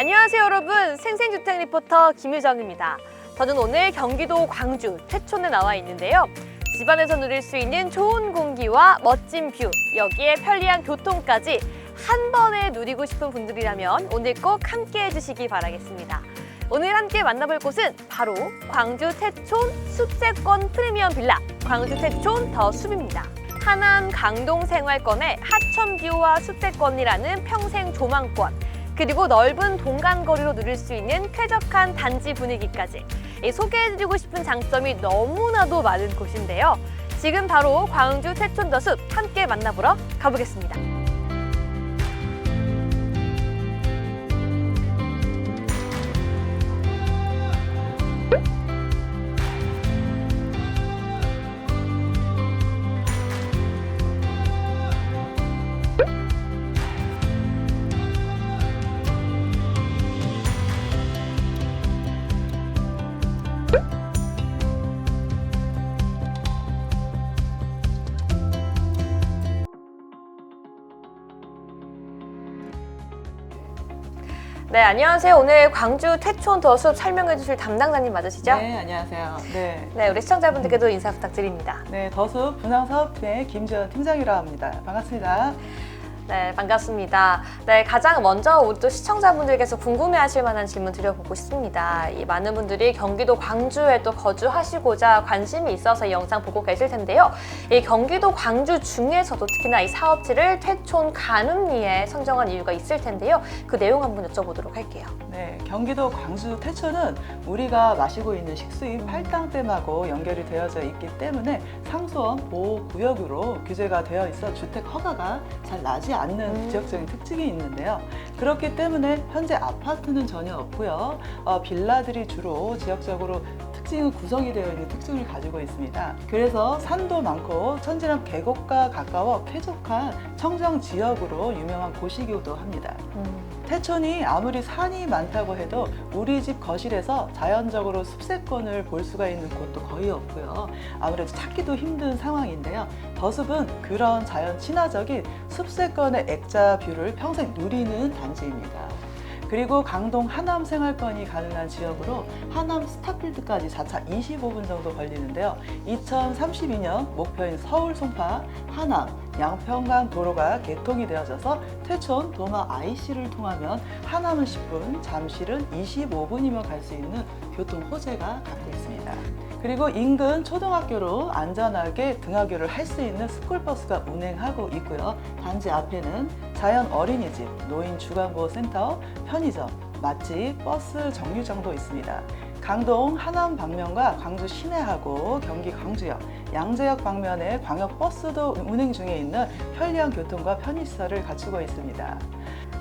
안녕하세요 여러분. 생생주택 리포터 김유정입니다. 저는 오늘 경기도 광주 태촌에 나와 있는데요. 집안에서 누릴 수 있는 좋은 공기와 멋진 뷰 여기에 편리한 교통까지 한 번에 누리고 싶은 분들이라면 오늘 꼭 함께 해주시기 바라겠습니다. 오늘 함께 만나볼 곳은 바로 광주 태촌 숲세권 프리미엄 빌라. 광주 태촌 더 숲입니다. 하남 강동 생활권의 하천뷰와 숲세권이라는 평생 조망권 그리고 넓은 동간거리로 누릴 수 있는 쾌적한 단지 분위기까지 이 소개해드리고 싶은 장점이 너무나도 많은 곳인데요. 지금 바로 광주 태촌더숲 함께 만나보러 가보겠습니다. 안녕하세요. 오늘 광주 태촌 더숲 설명해 주실 담당자님 맞으시죠? 네, 안녕하세요. 네. 네, 우리 시청자분들께도 인사 부탁드립니다. 네, 더숲 분양사업팀의 김지연 팀장이라 합니다. 반갑습니다. 네, 반갑습니다. 네, 가장 먼저 우리 또 시청자분들께서 궁금해하실 만한 질문 드려보고 싶습니다. 이 많은 분들이 경기도 광주에 또 거주하시고자 관심이 있어서 이 영상 보고 계실 텐데요. 이 경기도 광주 중에서도 특히나 이 사업지를 태촌 가늠리에 선정한 이유가 있을 텐데요. 그 내용 한번 여쭤보도록 할게요. 네, 경기도 광주 태초는 우리가 마시고 있는 식수인 팔당댐하고 연결이 되어져 있기 때문에 상수원 보호구역으로 규제가 되어 있어 주택 허가가 잘 나지 않는 음. 지역적인 특징이 있는데요. 그렇기 때문에 현재 아파트는 전혀 없고요. 어, 빌라들이 주로 지역적으로 특징은 구성이 되어 있는 특징을 가지고 있습니다. 그래서 산도 많고 천지남 계곡과 가까워 쾌적한 청정 지역으로 유명한 곳이기도 합니다. 태촌이 아무리 산이 많다고 해도 우리 집 거실에서 자연적으로 숲세권을 볼 수가 있는 곳도 거의 없고요. 아무래도 찾기도 힘든 상황인데요. 더숲은 그런 자연 친화적인 숲세권의 액자 뷰를 평생 누리는 단지입니다. 그리고 강동 하남 생활권이 가능한 지역으로 하남 스타필드까지 자차 25분 정도 걸리는데요. 2032년 목표인 서울 송파, 하남, 양평강 도로가 개통이 되어져서 태촌, 도마 IC를 통하면 하남은 10분, 잠실은 25분이면 갈 수 있는 교통 호재가 갖고 있습니다. 그리고 인근 초등학교로 안전하게 등하교를 할 수 있는 스쿨버스가 운행하고 있고요. 단지 앞에는 자연 어린이집, 노인 주간보호센터, 편의점, 맛집, 버스 정류장도 있습니다. 강동 하남 방면과 광주 시내하고 경기 광주역, 양재역 방면에 광역버스도 운행 중에 있는 편리한 교통과 편의시설을 갖추고 있습니다.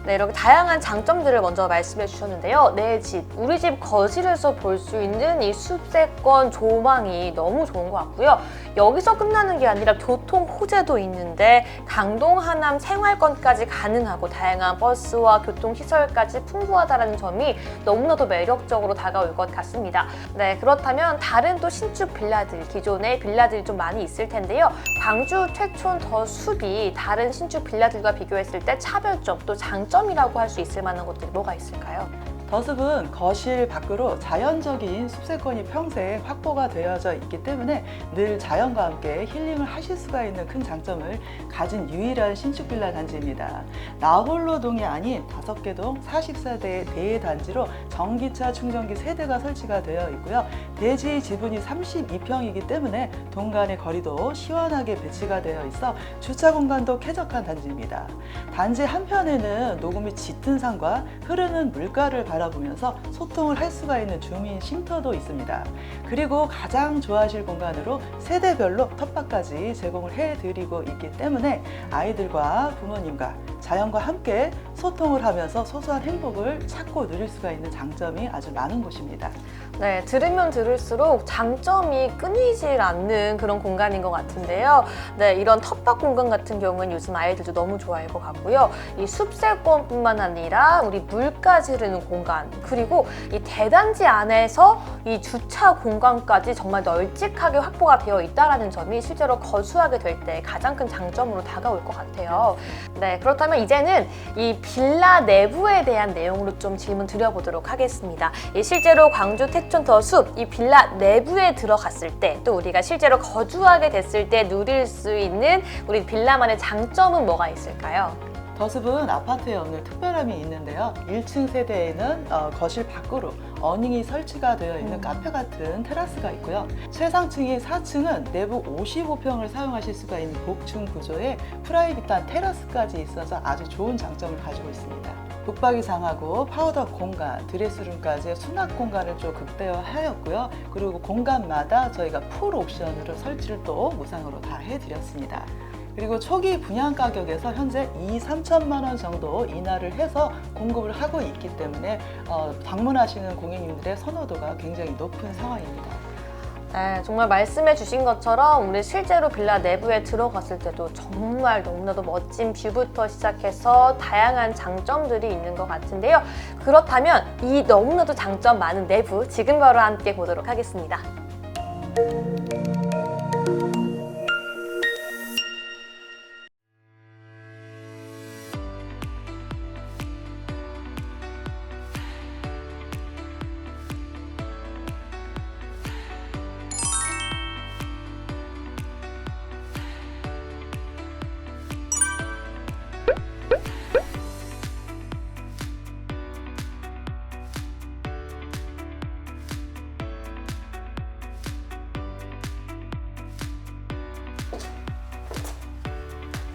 네, 이렇게 다양한 장점들을 먼저 말씀해 주셨는데요. 내 집, 우리 집 거실에서 볼 수 있는 이 숲세권 조망이 너무 좋은 것 같고요. 여기서 끝나는 게 아니라 교통 호재도 있는데 강동 하남 생활권까지 가능하고 다양한 버스와 교통 시설까지 풍부하다는 점이 너무나도 매력적으로 다가올 것 같습니다. 네, 그렇다면 다른 또 신축 빌라들, 기존의 빌라들이 좀 많이 있을 텐데요. 광주 최촌 더 숲이 다른 신축 빌라들과 비교했을 때 차별점 또 장점이라고 할 수 있을 만한 것들이 뭐가 있을까요? 더숲은 거실 밖으로 자연적인 숲세권이 평생 확보가 되어져 있기 때문에 늘 자연과 함께 힐링을 하실 수가 있는 큰 장점을 가진 유일한 신축 빌라 단지입니다. 나홀로동이 아닌 다섯 개 동 44대 대단지로 전기차 충전기 세대가 설치가 되어 있고요. 대지 지분이 32평이기 때문에 동간의 거리도 시원하게 배치가 되어 있어 주차 공간도 쾌적한 단지입니다. 단지 한편에는 녹음이 짙은 산과 흐르는 물가를 바라보면서 소통을 할 수가 있는 주민 쉼터도 있습니다. 그리고 가장 좋아하실 공간으로 세대별로 텃밭까지 제공을 해드리고 있기 때문에 아이들과 부모님과 자연과 함께 소통을 하면서 소소한 행복을 찾고 누릴 수가 있는 장점이 아주 많은 곳입니다. 네, 들으면 들을수록 장점이 끊이질 않는 그런 공간인 것 같은데요. 네, 이런 텃밭 공간 같은 경우는 요즘 아이들도 너무 좋아할 것 같고요. 이 숲세권뿐만 아니라 우리 물까지 흐르는 공간 그리고 이 대단지 안에서 이 주차 공간까지 정말 널찍하게 확보가 되어 있다라는 점이 실제로 거주하게 될 때 가장 큰 장점으로 다가올 것 같아요. 네, 그렇다면 이제는 이 빌라 내부에 대한 내용으로 좀 질문 드려보도록 하겠습니다. 이 실제로 광주 태촌 더숲 이 빌라 내부에 들어갔을 때 또 우리가 실제로 거주하게 됐을 때 누릴 수 있는 우리 빌라만의 장점은 뭐가 있을까요? 더숲은 아파트에 없는 특별함이 있는데요. 1층 세대에는 어, 거실 밖으로 어닝이 설치가 되어 있는 음. 카페 같은 테라스가 있고요. 최상층인 4층은 내부 55평을 사용하실 수가 있는 복층 구조에 프라이빗한 테라스까지 있어서 아주 좋은 장점을 가지고 있습니다. 북박이 장하고 파우더 공간, 드레스룸까지 수납 공간을 좀 극대화하였고요. 그리고 공간마다 저희가 풀 옵션으로 설치를 또 무상으로 다 해드렸습니다. 그리고 초기 분양 가격에서 현재 2, 3천만 원 정도 인하를 해서 공급을 하고 있기 때문에 어, 방문하시는 고객님들의 선호도가 굉장히 높은 상황입니다. 네, 정말 말씀해 주신 것처럼 우리 실제로 빌라 내부에 들어갔을 때도 정말 너무나도 멋진 뷰부터 시작해서 다양한 장점들이 있는 것 같은데요. 그렇다면 이 너무나도 장점 많은 내부 지금 바로 함께 보도록 하겠습니다.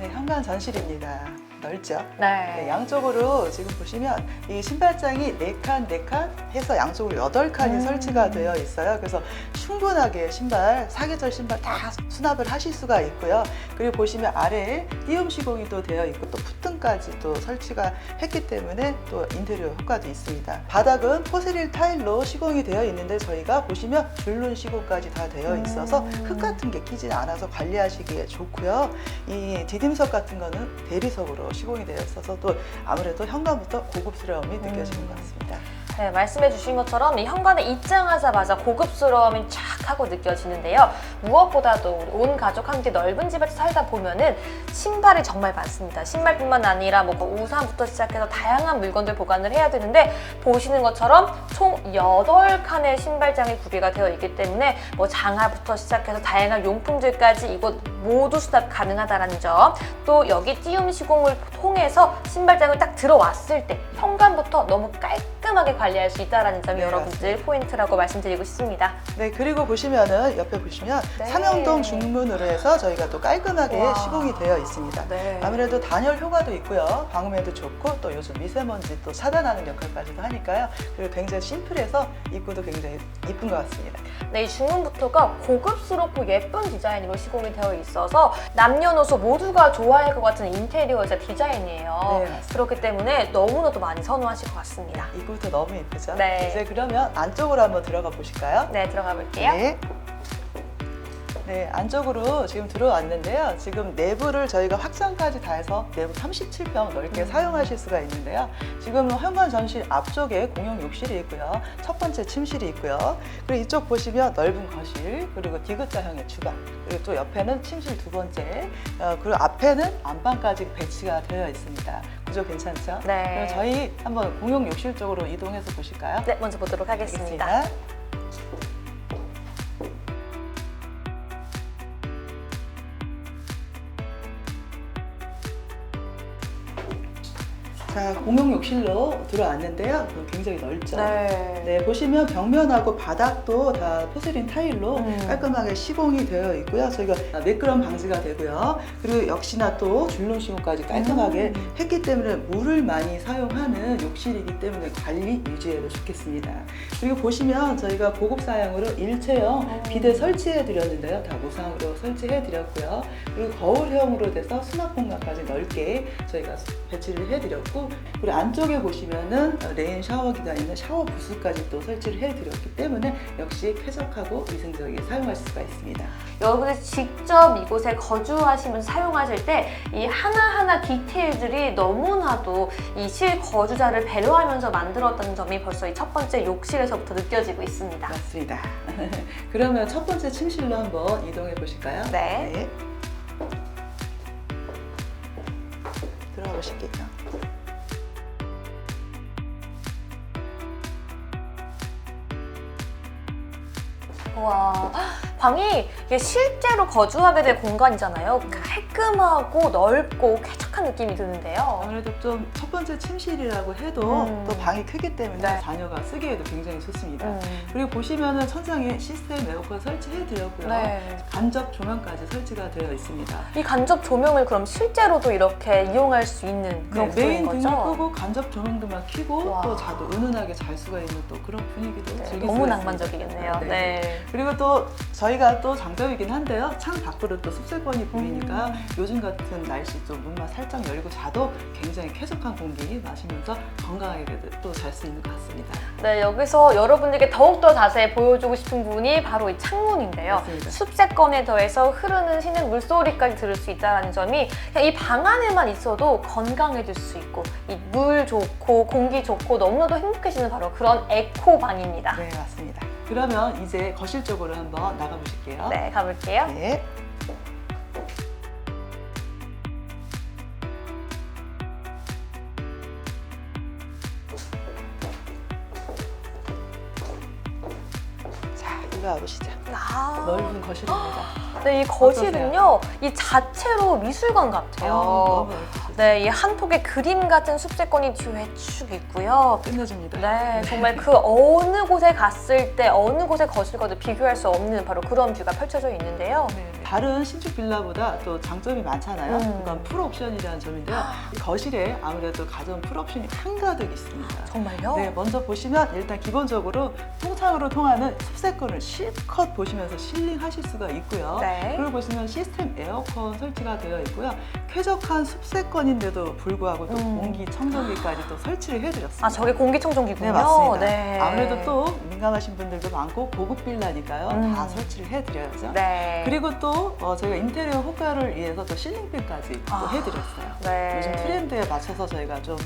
네, 현관 전실입니다. 넓죠? 네. 네, 양쪽으로 지금 보시면 이 신발장이 네 칸 네 칸 해서 양쪽으로 여덟 칸이 음. 설치가 되어 있어요. 그래서 충분하게 신발, 사계절 신발 다 수납을 하실 수가 있고요. 그리고 보시면 아래에 띄움 시공이 또 되어 있고 또 푸튼까지 또 설치가 했기 때문에 또 인테리어 효과도 있습니다. 바닥은 포세릴 타일로 시공이 되어 있는데 저희가 보시면 줄눈 시공까지 다 되어 있어서 음. 흙 같은 게 끼지 않아서 관리하시기에 좋고요. 이 디딤석 같은 거는 대리석으로 시공이 되어 있어서 또 아무래도 현관부터 고급스러움이 느껴지는 것 같습니다. 네, 말씀해 주신 것처럼 이 현관에 입장하자마자 고급스러움이 쫙 하고 느껴지는데요. 무엇보다도 우리 온 가족 함께 넓은 집에서 살다 보면은 신발이 정말 많습니다. 신발뿐만 아니라 뭐 우산부터 시작해서 다양한 물건들 보관을 해야 되는데 보시는 것처럼 총 8칸의 신발장이 구비가 되어 있기 때문에 뭐 장화부터 시작해서 다양한 용품들까지 이곳 모두 수납 가능하다는 점. 또 여기 띄움 시공을 통해서 신발장을 딱 들어왔을 때 현관부터 너무 깔끔하게 관리할 수 있다는 점이 네, 여러분들 맞습니다. 포인트라고 말씀드리고 싶습니다. 네, 그리고 보시면은 옆에 보시면 네. 삼형동 중문으로 해서 저희가 또 깔끔하게 와. 시공이 되어 있습니다. 네. 아무래도 단열 효과도 있고요. 방음에도 좋고 또 요즘 미세먼지 또 차단하는 역할까지도 하니까요. 그리고 굉장히 심플해서 입구도 굉장히 이쁜 것 같습니다. 네, 이 중문부터가 고급스럽고 예쁜 디자인으로 시공이 되어 있 어서 남녀노소 모두가 좋아할 것 같은 인테리어자 디자인이에요. 네, 맞습니다. 그렇기 때문에 너무나도 많이 선호하실 것 같습니다. 입구도 너무 이쁘죠? 네. 이제 그러면 안쪽으로 한번 들어가 보실까요? 네, 들어가 볼게요. 네. 네, 안쪽으로 지금 들어왔는데요. 지금 내부를 저희가 확장까지 다 해서 내부 37평 넓게 음. 사용하실 수가 있는데요. 지금 현관 전실 앞쪽에 공용 욕실이 있고요. 첫 번째 침실이 있고요. 그리고 이쪽 보시면 넓은 거실, 그리고 디귿자형의 주방, 그리고 또 옆에는 침실 두 번째, 어, 그리고 앞에는 안방까지 배치가 되어 있습니다. 구조 괜찮죠? 네. 그럼 저희 한번 공용 욕실 쪽으로 이동해서 보실까요? 네, 먼저 보도록 하겠습니다. 알겠습니다. 자, 공용 욕실로 들어왔는데요. 굉장히 넓죠? 네. 네, 보시면 벽면하고 바닥도 다 포세린 타일로 음. 깔끔하게 시공이 되어 있고요. 저희가 매끄럼 방지가 되고요. 그리고 역시나 또 줄눈 시공까지 깔끔하게 음. 했기 때문에 물을 많이 사용하는 욕실이기 때문에 관리 유지에도 좋겠습니다. 그리고 보시면 저희가 고급 사양으로 일체형 음. 비대 설치해 드렸는데요. 다 무상으로 설치해 드렸고요. 그리고 거울형으로 돼서 수납 공간까지 넓게 저희가 배치를 해 드렸고 있고 그리고 안쪽에 보시면은 어, 레인 샤워기가 있는 샤워 부스까지 또 설치를 해드렸기 때문에 역시 쾌적하고 위생적이게 사용하실 수가 있습니다. 여러분들 직접 이곳에 거주하시면서 사용하실 때 이 하나하나 디테일들이 너무나도 이 실거주자를 배려하면서 만들었다는 점이 벌써 이 첫 번째 욕실에서부터 느껴지고 있습니다. 맞습니다. 그러면 첫 번째 침실로 한번 이동해 보실까요? 네. 들어가 보실게요. 와 방이 이게 실제로 거주하게 될 공간이잖아요. 깔끔하고 넓고 쾌적한 느낌이 드는데요. 아무래도 좀 첫 번째 침실이라고 해도 음. 또 방이 크기 때문에 네. 자녀가 쓰기에도 굉장히 좋습니다. 음. 그리고 보시면은 천장에 시스템 에어컨 설치해 드렸고요. 네. 간접 조명까지 설치가 되어 있습니다. 이 간접 조명을 그럼 실제로도 이렇게 이용할 수 있는 그런 네, 메인 등을? 끄고 간접 조명도만 켜고 와. 또 자도 은은하게 잘 수가 있는 또 그런 분위기도 네, 즐길 너무 수가 낭만적이겠네요. 있습니다. 네. 그리고 또 저희 가 또 장점이긴 한데요. 창 밖으로 또 숲세권이 보이니까 음. 요즘 같은 날씨 좀 문만 살짝 열고 자도 굉장히 쾌적한 공기 마시면서 건강하게 또 잘 수 있는 것 같습니다. 네, 여기서 여러분들께 더욱더 자세히 보여주고 싶은 부분이 바로 이 창문인데요. 맞습니다. 숲세권에 더해서 흐르는 시는 물소리까지 들을 수 있다는 점이 그냥 이 방 안에만 있어도 건강해질 수 있고 이 물 좋고 공기 좋고 너무나도 행복해지는 바로 그런 에코 방입니다. 네, 맞습니다. 그러면 이제 거실 쪽으로 한번 나가 보실게요. 네, 가볼게요. 네. 자, 일로 와보시죠. 아, 넓은 거실입니다. 네, 이 거실은요, 이 자체로 미술관 같아요. 어, 너무 넓으시죠? 네, 이 한 폭의 그림 같은 숲세권이 뒤에 쭉 있고요. 끝내줍니다. 네, 정말 그 어느 곳에 갔을 때 어느 곳의 거실 과도 비교할 수 없는 바로 그런 뷰가 펼쳐져 있는데요. 네, 다른 신축 빌라보다 또 장점이 많잖아요. 음. 그건 풀옵션이라는 점인데요. 이 거실에 아무래도 가전 풀옵션이 한가득 있습니다. 정말요? 네, 먼저 보시면 일단 기본적으로 통창으로 통하는 숲세권을 실컷 보시면서 실링하실 수가 있고요. 네. 그리고 보시면 시스템 에어컨 설치가 되어 있고요. 쾌적한 숲세권인데도 불구하고 또 음. 공기 청정기까지 또 설치를 해드렸습니다. 아, 저게 공기청정기군요. 네, 맞습니다. 네. 아무래도 또 민감하신 분들도 많고 고급 빌라니까요. 음. 다 설치를 해드려야죠. 네. 그리고 또 어, 저희가 인테리어 효과를 위해서 또 실링팬까지 아. 또 해드렸어요. 네. 요즘 트렌드에 맞춰서 저희가 좀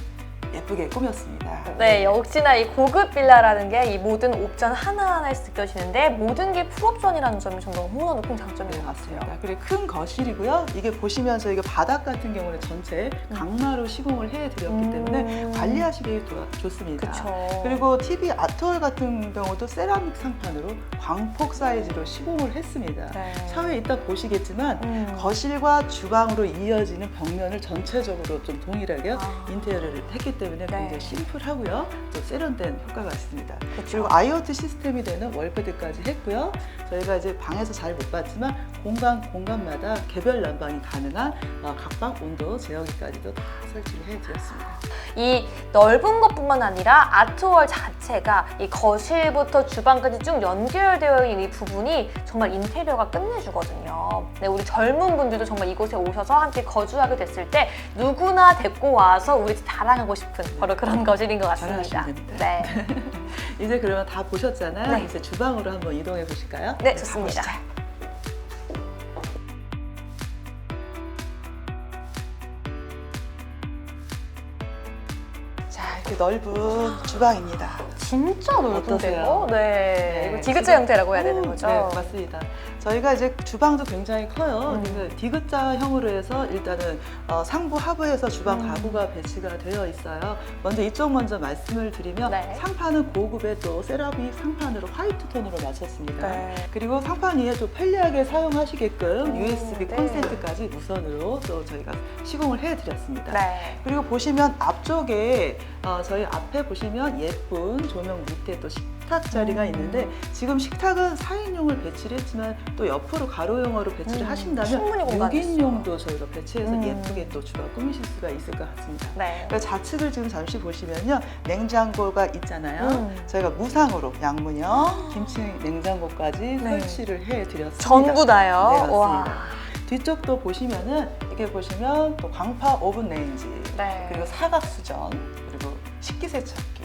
예쁘게 꾸몄습니다. 네, 역시나 이 고급 빌라라는 게 이 모든 옵션 하나하나에서 느껴지는데 모든 게 풀옵션이라는 점이 정말 너무나 큰 장점인 네, 것 맞습니다. 같아요. 그리고 큰 거실이고요. 이게 보시면 저희가 바닥 같은 경우는 전체 강마루 시공을 해드렸기 음. 때문에 관리하시기 도- 좋습니다. 그쵸. 그리고 TV 아트월 같은 경우도 세라믹 상판으로 광폭 사이즈로 시공을 했습니다. 네. 차후에 이따 보시겠지만 음. 거실과 주방으로 이어지는 벽면을 전체적으로 좀 동일하게 아. 인테리어를 했기 때문에 네. 굉장히 심플하고요. 또 세련된 효과가 있습니다. 그쵸. 그리고 IoT 시스템이 되는 월패드까지 했고요. 저희가 이제 방에서 잘 못 봤지만 공간 공간마다 개별 난방이 가능한 어, 각방 온도 제어기까지도 다 설치를 해드렸습니다. 이 넓은 것뿐만 아니라 아트월 자체가 이 거실부터 주방까지 쭉 연결되어 있는 이 부분이 정말 인테리어가 끝내주거든요. 네, 우리 젊은 분들도 정말 이곳에 오셔서 함께 거주하게 됐을 때 누구나 데리고 와서 우리 집 자랑하고 싶은 바로 그런 거실인 것 같습니다. 네, 이제 그러면 다 보셨잖아요. 네. 이제 주방으로 한번 이동해 보실까요? 네, 좋습니다. 가보시죠. 이렇게 넓은 주방입니다. 진짜 넓은데요? 어떠세요? 네, 이거 디귿자 형태라고 해야 되는 오, 거죠? 네, 맞습니다. 저희가 이제 주방도 굉장히 커요. 음. 디귿자형으로 해서 일단은 어, 상부 하부에서 주방 음. 가구가 배치가 되어 있어요. 먼저 이쪽 먼저 말씀을 드리면 네. 상판은 고급의 또 세라믹 상판으로 화이트 톤으로 맞췄습니다. 네. 그리고 상판 위에 또 편리하게 사용하시게끔 음, USB 네. 콘센트까지 무선으로 또 저희가 시공을 해드렸습니다. 네. 그리고 보시면 앞쪽에 어, 저희 앞에 보시면 예쁜 조명 밑에 또 식탁 자리가 음. 있는데 지금 식탁은 4인용을 배치를 했지만 또 옆으로 가로형으로 배치를 음, 하신다면 공간이 6인용도 저희가 배치해서 음. 예쁘게 또 주방 꾸미실 수가 있을 것 같습니다. 네. 그러니까 좌측을 지금 잠시 보시면요 냉장고가 있잖아요. 음. 저희가 무상으로 양문형 김치 냉장고까지 네. 설치를 해드렸습니다. 전부 다요? 네, 맞습니다. 와. 뒤쪽도 보시면은 이렇게 보시면 또 광파 오븐 레인지 네. 그리고 사각 수전 그리고 식기세척기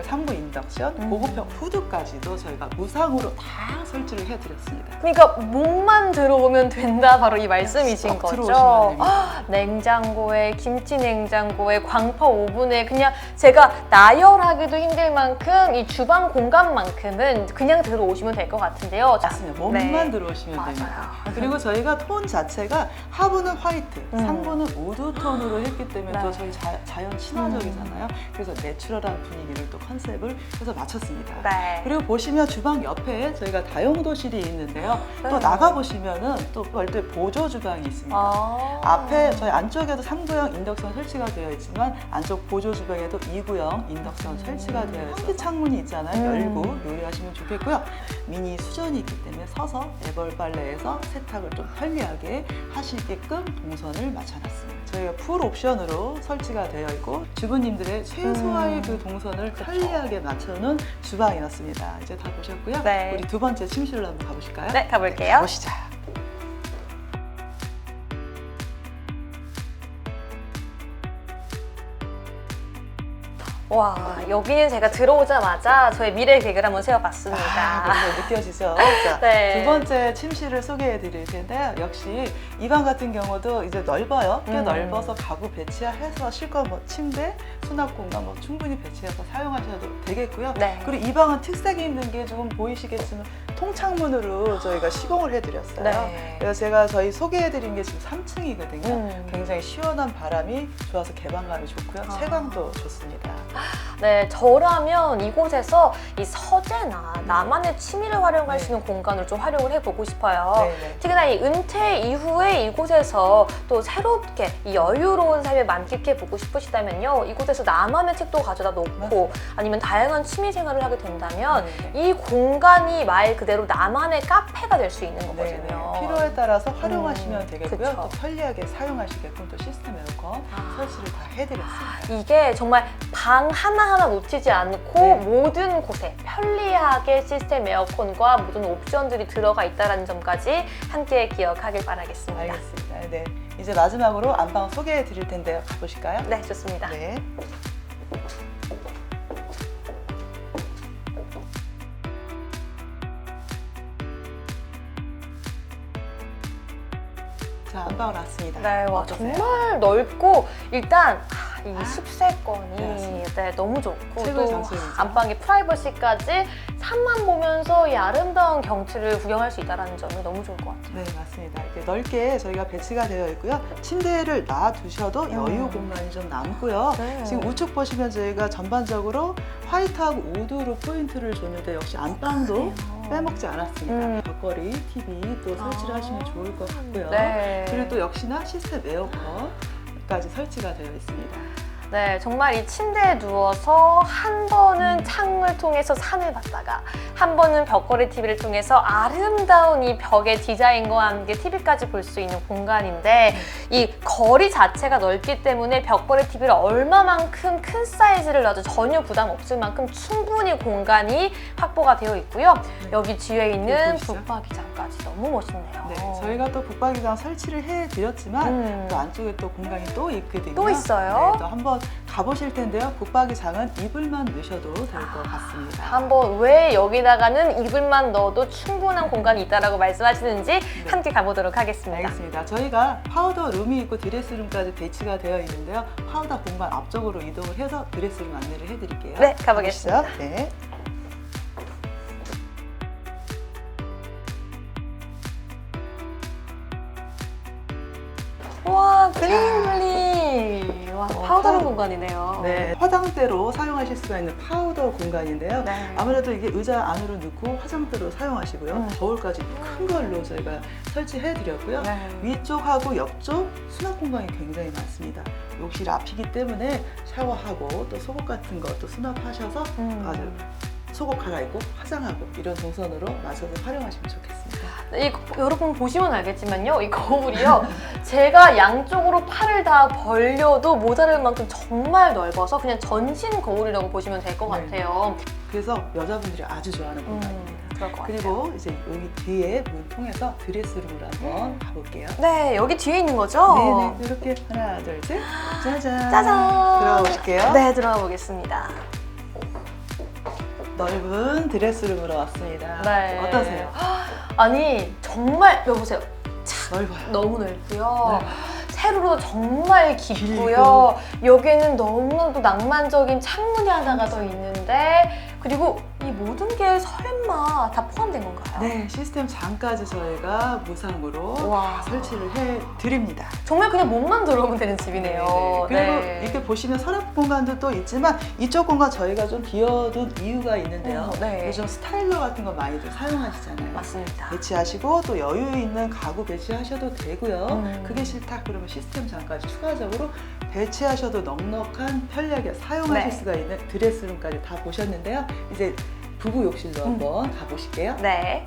그 상부 인덕션 음. 고급형 후드까지도 저희가 무상으로 다 설치를 해드렸습니다. 그러니까 몸만 들어오면 된다 바로 이 말씀이신 쏙 거죠. 들어오시면 됩니다. 아, 냉장고에 김치 냉장고에 광파 오븐에 그냥 제가 나열하기도 힘들 만큼 이 주방 공간만큼은 그냥 들어오시면 될 것 같은데요. 자, 맞습니다. 몸만 네. 들어오시면 맞아요. 됩니다. 그리고 저희가 톤 자체가 하부는 화이트, 음. 상부는 우드 톤으로 했기 때문에 네. 또 저희 자, 자연 친화적이잖아요. 그래서 내추럴한 분위기를 또 컨셉을 해서 맞췄습니다. 네. 그리고 보시면 주방 옆에 저희가 다용도실이 있는데요. 또 네. 나가 보시면은 또 별도의 보조 주방이 있습니다. 아. 앞에 저희 안쪽에도 상부형 인덕션 설치가 되어 있지만 안쪽 보조 주방에도 2구형 인덕션 설치가 되어 있어서 환기 창문이 있잖아요. 음. 열고 요리하시면 좋겠고요. 미니 수전이 있기 때문에 서서 애벌 빨래에서 세탁을 좀 편리하게 하시게끔 동선을 맞춰놨습니다. 저희가 풀 옵션으로 설치가 되어 있고 주부님들의 최소화의 음. 그 동선을. 편리하게 맞춰놓은 주방이었습니다. 이제 다 보셨고요. 네. 우리 두 번째 침실로 한번 가보실까요? 네, 가볼게요. 보시죠. 와, 여기는 제가 들어오자마자 저의 미래 계획을 한번 세워봤습니다. 아, 그래서 느껴지죠? 자, 네. 두 번째 침실을 소개해 드릴 텐데요. 역시 이 방 같은 경우도 이제 넓어요. 꽤 음. 넓어서 가구 배치해서 실컷 뭐 침대, 수납 공간 뭐 충분히 배치해서 사용하셔도 되겠고요. 네. 그리고 이 방은 특색이 있는 게 조금 보이시겠지만 통창문으로 저희가 시공을 해드렸어요. 네. 그래서 제가 저희 소개해드린 게 지금 3층이거든요. 음. 굉장히 시원한 바람이 좋아서 개방감이 좋고요. 아. 채광도 좋습니다. 네, 저라면 이곳에서 이 서재나 나만의 취미를 활용할 네. 수 있는 공간을 좀 활용을 해보고 싶어요. 네네. 특히나 이 은퇴 이후에 이곳에서 또 새롭게 이 여유로운 삶을 만끽해 보고 싶으시다면요. 이곳에서 나만의 책도 가져다 놓고 맞습니다. 아니면 다양한 취미 생활을 하게 된다면 네네. 이 공간이 말 그대로 나만의 카페가 될 수 있는 네네. 거거든요. 필요에 따라서 활용하시면 음, 되겠고요. 그쵸. 또 편리하게 사용하시게끔 또 시스템 에어컨 아. 설치를 다 해드렸습니다. 이게 정말 방 하나하나 놓치지 않고 네. 모든 곳에 편리하게 시스템 에어컨과 모든 옵션들이 들어가 있다는 점까지 함께 기억하길 바라겠습니다. 알겠습니다. 네. 이제 마지막으로 안방 소개해 드릴 텐데요. 가보실까요? 네, 좋습니다. 네. 자, 안방으로 왔습니다. 네, 와 어떠세요? 정말 넓고 일단 아, 이 아, 습세권이 네, 너무 좋고 또 장점이죠. 안방의 프라이버시까지 산만 보면서 이 아름다운 경치를 구경할 수 있다는 점이 너무 좋을 것 같아요. 네, 맞습니다. 이렇게 넓게 저희가 배치가 되어 있고요. 침대를 놔두셔도 여유 음. 공간이 좀 남고요. 네. 지금 우측 보시면 저희가 전반적으로 화이트하고 우드로 포인트를 줬는데 역시 안방도 빼먹지 않았습니다. 음. 벽걸이, TV 또 설치를 아. 하시면 좋을 것 같고요. 네. 그리고 또 역시나 시스템 에어컨 까지 설치가 되어 있습니다. 네, 정말 이 침대에 누워서 한 번은 음. 창을 통해서 산을 봤다가 한 번은 벽걸이 TV를 통해서 아름다운 이 벽의 디자인과 함께 TV까지 볼 수 있는 공간인데 이 거리 자체가 넓기 때문에 벽걸이 TV를 얼마만큼 큰 사이즈를 놔도 전혀 부담 없을 만큼 충분히 공간이 확보가 되어 있고요. 네. 여기 뒤에 있는 보이시죠? 북박이장까지 너무 멋있네요. 네, 저희가 또 북박이장 설치를 해드렸지만 음. 또 안쪽에 또 공간이 또 있거든요. 또 있어요? 네, 또 한번 가보실 텐데요. 북박이장은 이불만 넣으셔도 될 것 같습니다. 한번 왜 여기다가는 이불만 넣어도 충분한 공간이 있다라고 말씀하시는지 네. 함께 가보도록 하겠습니다. 알겠습니다. 저희가 파우더 룸이 있고 드레스룸까지 배치가 되어 있는데요. 파우더 공간 앞쪽으로 이동을 해서 드레스룸 안내를 해드릴게요. 네, 가보겠습니다. 가보시죠. 네. 와, 블링블링. 와, 어, 파우더룸 파우더. 공간이네요. 네, 화장대로 사용하실 수가 있는 파우더 공간인데요. 네. 아무래도 이게 의자 안으로 넣고 화장대로 사용하시고요. 음. 거울까지 큰 걸로 저희가 설치해 드렸고요. 네. 위쪽하고 옆쪽 수납 공간이 굉장히 많습니다. 욕실 앞이기 때문에 샤워하고 또 속옷 같은 것도 수납하셔서 음. 아주 속옷 갈아입고 화장하고 이런 동선으로 맞춰서 활용하시면 좋겠습니다. 이 거- 여러분 보시면 알겠지만요, 이 거울이요. 제가 양쪽으로 팔을 다 벌려도 모자랄 만큼 정말 넓어서 그냥 전신 거울이라고 보시면 될것 네. 같아요. 그래서 여자분들이 아주 좋아하는 공간입니다. 음. 그럴 것 같아요. 그리고 이제 여기 뒤에 문 통해서 드레스룸으로 한번 가볼게요. 네, 여기 뒤에 있는 거죠? 네네 이렇게 하나 둘 셋 짜잔 짜잔. 들어가 보실게요. 네, 들어가 보겠습니다. 넓은 드레스룸으로 왔습니다. 네. 어떠세요? 아니, 정말 여보세요. 넓어요. 너무 넓고요. 네. 세로로 정말 깊고요. 여기에는 너무나도 낭만적인 창문이 하나가 더 있는데 그리고 이 모든 게 설마 다 포함된 건가요? 네 시스템 장까지 저희가 무상으로 와. 설치를 해 드립니다. 정말 그냥 몸만 들어오면 되는 집이네요. 그리고 네. 이렇게 보시면 서랍 공간도 또 있지만 이쪽 공간 저희가 좀 비워둔 이유가 있는데요. 어, 네. 요즘 스타일러 같은 거 많이들 사용하시잖아요. 맞습니다. 배치하시고 또 여유 있는 가구 배치하셔도 되고요. 음. 그게 싫다 그러면 시스템 장까지 추가적으로 배치하셔도 넉넉한 편리하게 사용하실 네. 수가 있는 드레스룸까지 다 보셨는데요. 이제 부부 욕실로 음. 한번 가보실게요. 네.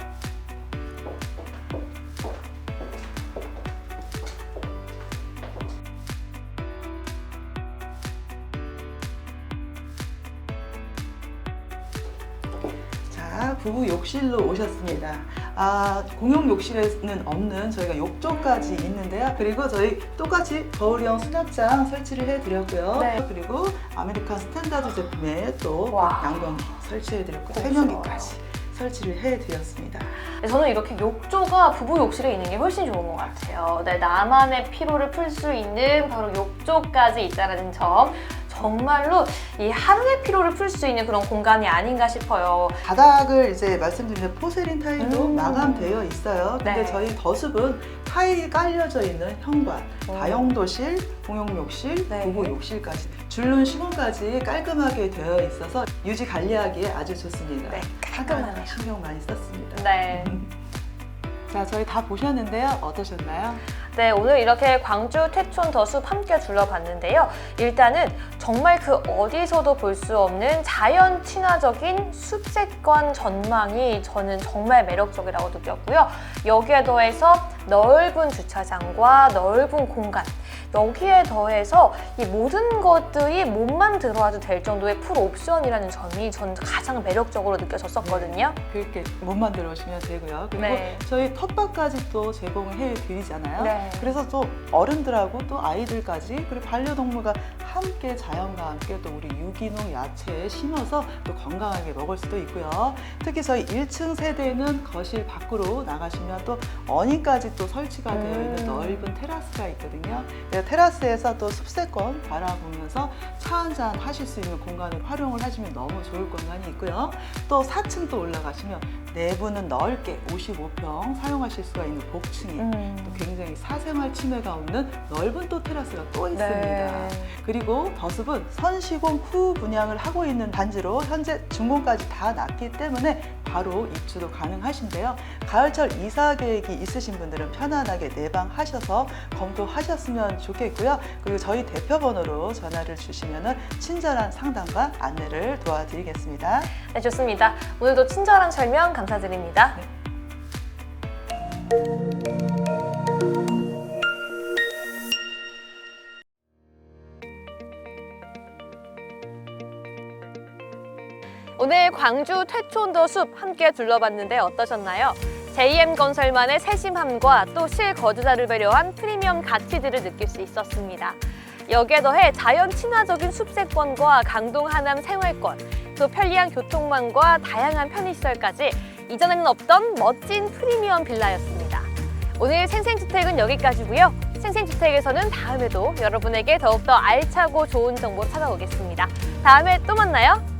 자, 부부 욕실로 오셨습니다. 아, 공용 욕실에는 없는 저희가 욕조까지 있는데요. 그리고 저희 똑같이 거울형 수납장 설치를 해드렸고요. 네. 그리고 아메리칸 스탠다드 제품에 또 와. 양변기 설치해드렸고 세면기까지 설치를 해드렸습니다. 네, 저는 이렇게 욕조가 부부 욕실에 있는 게 훨씬 좋은 것 같아요. 네, 나만의 피로를 풀 수 있는 바로 욕조까지 있다는 점. 정말로 이 하루의 피로를 풀 수 있는 그런 공간이 아닌가 싶어요. 바닥을 이제 말씀드린 포세린 타일도 음. 마감되어 있어요. 근데 네. 저희 더숲은 타일이 깔려져 있는 현관, 오. 다용도실, 공용 욕실, 네. 부부 욕실까지 줄눈 시공까지 깔끔하게 되어 있어서 유지 관리하기에 아주 좋습니다. 네, 깔끔하네요. 신경 많이 썼습니다. 네. 자, 저희 다 보셨는데요. 어떠셨나요? 네, 오늘 이렇게 광주 태촌 더숲 함께 둘러봤는데요. 일단은 정말 그 어디서도 볼 수 없는 자연 친화적인 숲세권 전망이 저는 정말 매력적이라고 느꼈고요. 여기에 더해서 넓은 주차장과 넓은 공간, 여기에 더해서 이 모든 것들이 몸만 들어와도 될 정도의 풀 옵션이라는 점이 저는 가장 매력적으로 느껴졌었거든요. 그렇게 몸만 들어오시면 되고요. 그리고 네. 저희 텃밭까지 또 제공을 해드리잖아요. 네. 그래서 또 어른들하고 또 아이들까지 그리고 반려동물과 함께 자연과 함께 또 우리 유기농 야채에 심어서 또 건강하게 먹을 수도 있고요. 특히 저희 1층 세대는 거실 밖으로 나가시면 또 어닝까지 또 설치가 되어 있는 음. 넓은 테라스가 있거든요. 그래서 테라스에서 또 숲세권 바라보면서 차 한 잔 하실 수 있는 공간을 활용을 하시면 너무 좋을 공간이 있고요. 또 4층 또 올라가시면 내부는 넓게 55평 사용하실 수가 있는 복층이 음. 또 굉장히 사생활 침해가 없는 넓은 또 테라스가 또 있습니다. 네. 그리고 더숲은 선시공 후 분양을 하고 있는 단지로 현재 준공까지 다 났기 때문에 바로 입주도 가능하신데요. 가을철 이사 계획이 있으신 분들은 편안하게 내방하셔서 검토하셨으면 좋겠고요. 그리고 저희 대표 번호로 전화를 주시면 친절한 상담과 안내를 도와드리겠습니다. 네, 좋습니다. 오늘도 친절한 설명 감사드립니다. 오늘 광주 퇴촌도 숲 함께 둘러봤는데 어떠셨나요? JM 건설만의 세심함과 또 실거주자를 배려한 프리미엄 가치들을 느낄 수 있었습니다. 여기에 더해 자연 친화적인 숲세권과 강동 하남 생활권, 또 편리한 교통망과 다양한 편의시설까지 이전에는 없던 멋진 프리미엄 빌라였습니다. 오늘 생생주택은 여기까지고요. 생생주택에서는 다음에도 여러분에게 더욱더 알차고 좋은 정보 찾아오겠습니다. 다음에 또 만나요.